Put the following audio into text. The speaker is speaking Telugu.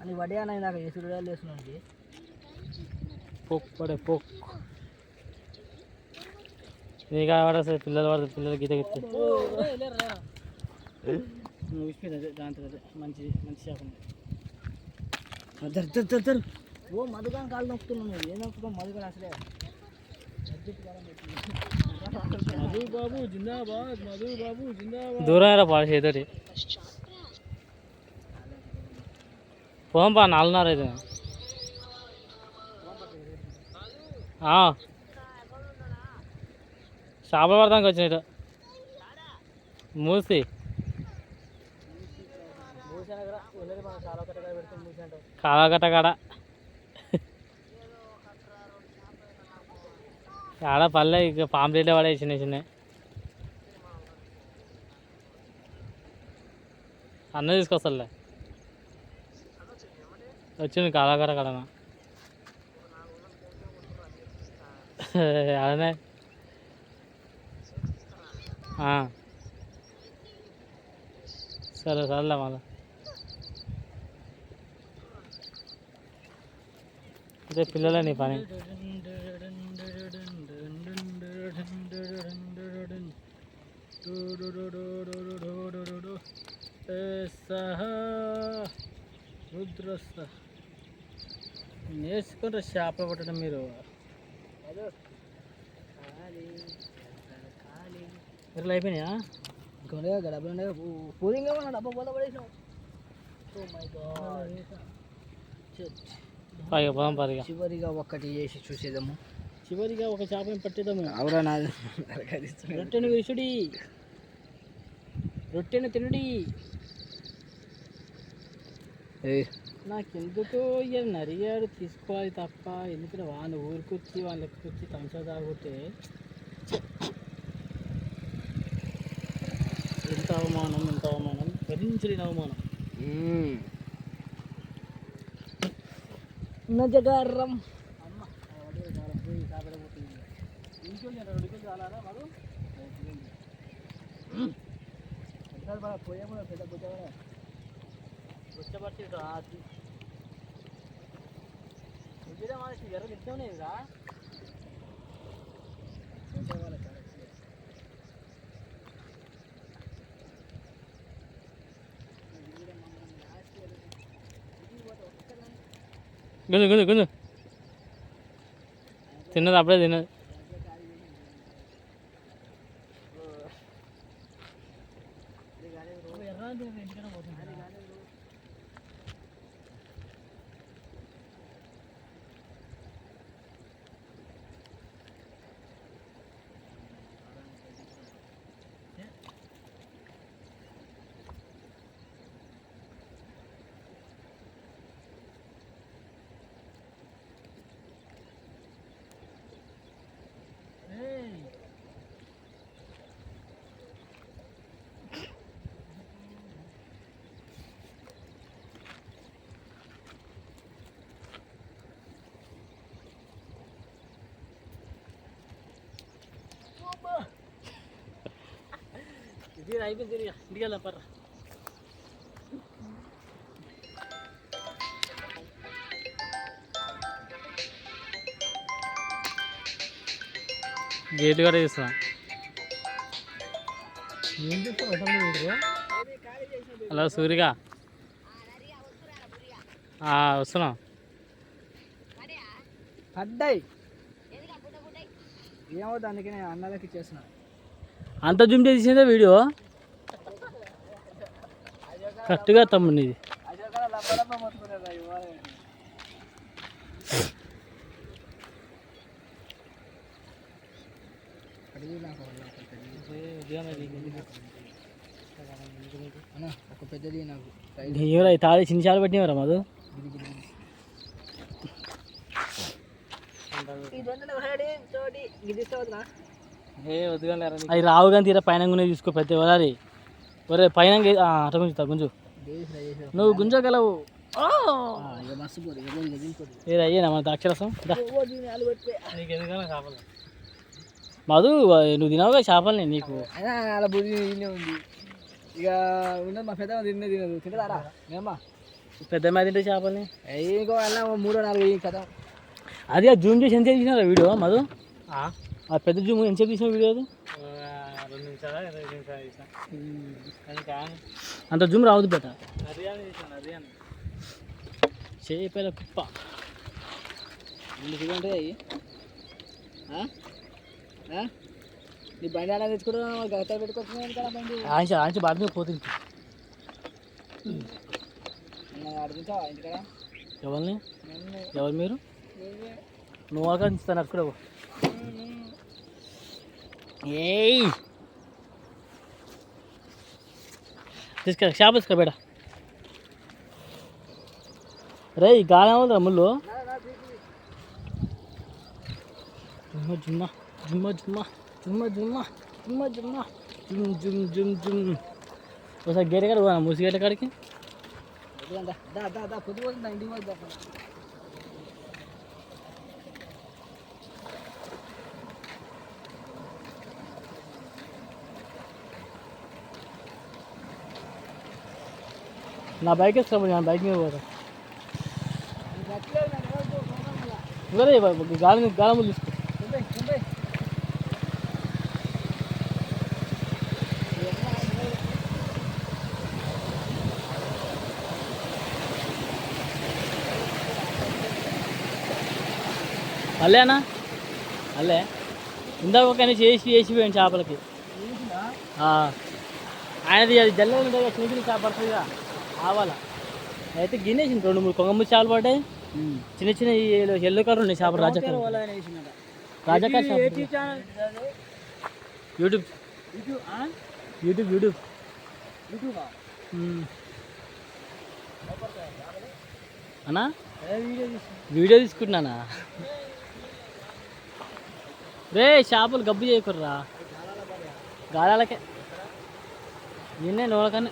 అని వడి అని నాకు ఏసుడు వేలు వేస్తున్నాడు పోక్ పడే పోక్. నీకు పడేస్తుంది పిల్లలు పడుతుంది పిల్లలు గీత గీత. దాంతో మంచి మంచి షాప్ ఉంది. ఓ మధుగాని కాళ్ళు నొక్కుతున్నావు నువ్వు. ఏం నొక్కుతావు మధుగాని అసలే. దూరం era పాడు చేతోటి పోం పా నాలుగున్నర అయితే. చేపలు పడతానికి వచ్చిన ఇటు. మూసి. కాలగట్ట కాడ. ఆడ పల్లె ఇక పాంప్లెట్లే పడే చిన్న చిన్న. అన్న తీసుకొస్తాలే. వచ్చింది కళాకార కడన అదనే. సరే సరేలే మళ్ళా. అదే పిల్లలే నీ పని. రుద్రస్త నేర్చుకుంటే చేపలు పట్టడం మీరు ఇట్లా అయిపోయినాయా ఇంకా డబ్బులు పూరింగా మన డబ్బా పోత పడేసాం ఓ మై చివరిగా ఒక్కటి చేసి చూసేదాము చివరిగా ఒక చేపని పట్టేదాము అవురా నాది రొట్టెను విసుడి రొట్టెను తినడి. నాకెందుకో ఇక నరిగాడు తీసుకోవాలి తప్ప. ఎందుకంటే వాళ్ళ ఊరికొచ్చి వాళ్ళ వచ్చి తంచా తాగుతే ఎంత అవమానం ఎంత అవమానం. భరించలేని అవమానం. నజగారం. పోయే కూడా పెద్ద బుద్ధ వచ్చబట్టి రాసి ఇదే మనకి ఎర్ర తింటానేదిరా గుంజు గుంజు గుంజు తిన్నది అప్పుడే తిన్నది. ఎర్ర ఇది అయిపోయింది తిరిగా ఇంటికి వెళ్దాం పర్రా గేట్ కూడా చేస్తావు హలో సూరిగా ఆ, వస్తున్నాం పడ్డాయి అందుకే నేను అన్నలకి ఇచ్చేసిన అంత జూమ్ చేసిందే వీడియో కరెక్ట్గా తమ్ముడు ఇది అదే కదా లబ్బ లబ్బ మొత్తుకునేది ఇవ్వాలి అడిగి నాకు ఒక పెద్దది. అన్న ఒక పెద్దది నాకు ఎవరు తాళి చిన్న చాలు పెట్టినవరా మధు? అవి రావు కానీ తీరా పైన గునే తీసుకో పెద్ద వదాలి ఒరే పైన అట గుంజుతా గుంజు. నువ్వు గుంజగలవు. ఇక మస్తు పోదు ఇక ఇక దింపుకోదు ఏ అయ్యేనా మన ద్రాక్షరసం కావాలి మధు నువ్వు తినవుగా చేపల్ని నీకు? అలా బుద్ధి ఉంది. ఇక ఉన్నది మా పెద్ద తిన్నే తినదు. తింటారా మేమా? పెద్ద మీద తింటే చేపల్ని? ఇంకో మూడో నాలుగు కథ. అది ఆ జూమ్ చేసి ఎంత తీసినారా వీడియో మధు? ఆ? పెద్ద జూమ్ ఎంతసేపు తీసిన వీడియో అది? అంత జూమ్ రావద్దు బేట. చేపల కుప్ప. ఉంటాయి అవి నీ బండి అలా తెచ్చుకుంటున్నా గత పెట్టుకొచ్చిన కదా బండి? ఆంచి ఆంచి బాధ మీద పోతుంది అడుగుతావా ఇంటికాడ? ఎవరిని? ఎవరు మీరు? నువ్వు అక్కడ ఏయ్! తీసుకురా షాప్ తీసుకురా బేట రే గాలి అవుతుందా ముళ్ళు. జుమ్మ జుమ్మ జుమ్మ జుమ్మ జుమ్మ జుమ్మ జుమ్మ జుమ్మ. జుమ్ జుమ్ జుమ్ జుమ్. ఒకసారి గేరే కాడ పోనా మూసిగేట కాడికి. దా దా దా పొద్దు పోతుందా? ఇంటికి పోతుందా? నా బైక్ వేసుకో నేను బైక్ మీద పోతాను ఇవ్వలే గాలి గాలములు తీసుకో. అన్న? అల్లే? ఇందాక ఒక చేసి వేసిపోయాను చేపలకి. ఆయనది అది జల్లెలు ఉంటుంది చిన్న చిన్న చేపడుతుందిగా కావాలా అయితే గిన్నె రెండు మూడు కొంగమ్మ చేపలు పడ్డాయి. చిన్న చిన్న ఎల్లో కలర్ ఉన్నాయి చేపలు రాజా యూట్యూబ్. యూట్యూబ్ యూట్యూబ్ అన్నా? వీడియో తీసుకుంటున్నానా? రే చేపలు గబ్బు చేయకుర్రా. గాలకే నిన్నే నోలకనే